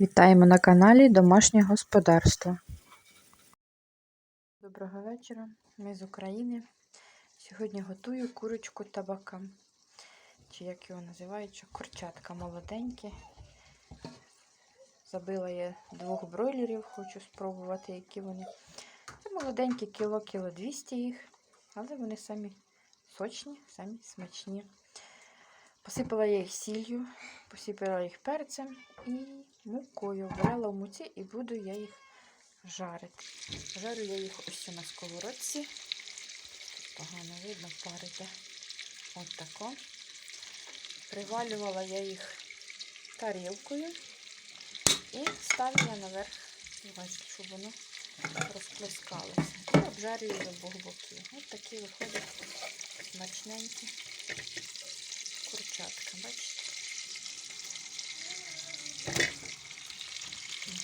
Вітаємо на каналі Домашнє господарство. Доброго вечора. Ми з України. Сьогодні готую курочку табака. Чи як його називають, курчатка молоденькі. Забила я двох бройлерів, хочу спробувати, які вони. Це молоденькі кіло, кіло 200 їх, але вони самі сочні, самі смачні. Посипала я їх сіллю, посипала їх перцем і мукою. Варила в муці і буду я їх жарити. Жарю я їх ось на сковородці. Погано видно, парите. От тако. Привалювала я їх тарілкою і ставлю наверх, щоб воно розплескалося. І обжарюю з обох боків. Ось такі виходять смачненькі бачите?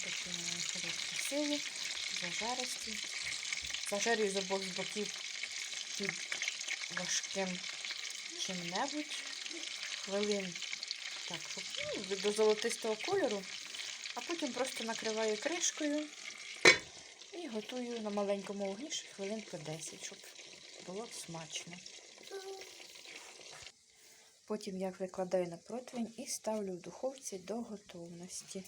Такі виходять зажаристі. Зажарюю з обох боків під важким чим-небудь. Хвилин так, ну, до золотистого кольору, а потім просто накриваю кришкою і готую на маленькому вогні хвилин по 10, щоб було смачно. Потім я викладаю на противень і ставлю в духовці до готовності.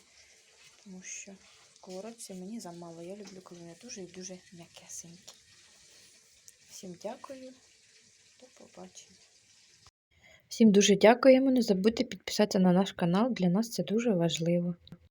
Тому що сковородці мені замало. Я люблю, коли вони дуже і дуже м'якесенькі. Всім дякую. До побачення. Всім дуже дякуємо. Не забудьте підписатися на наш канал. Для нас це дуже важливо.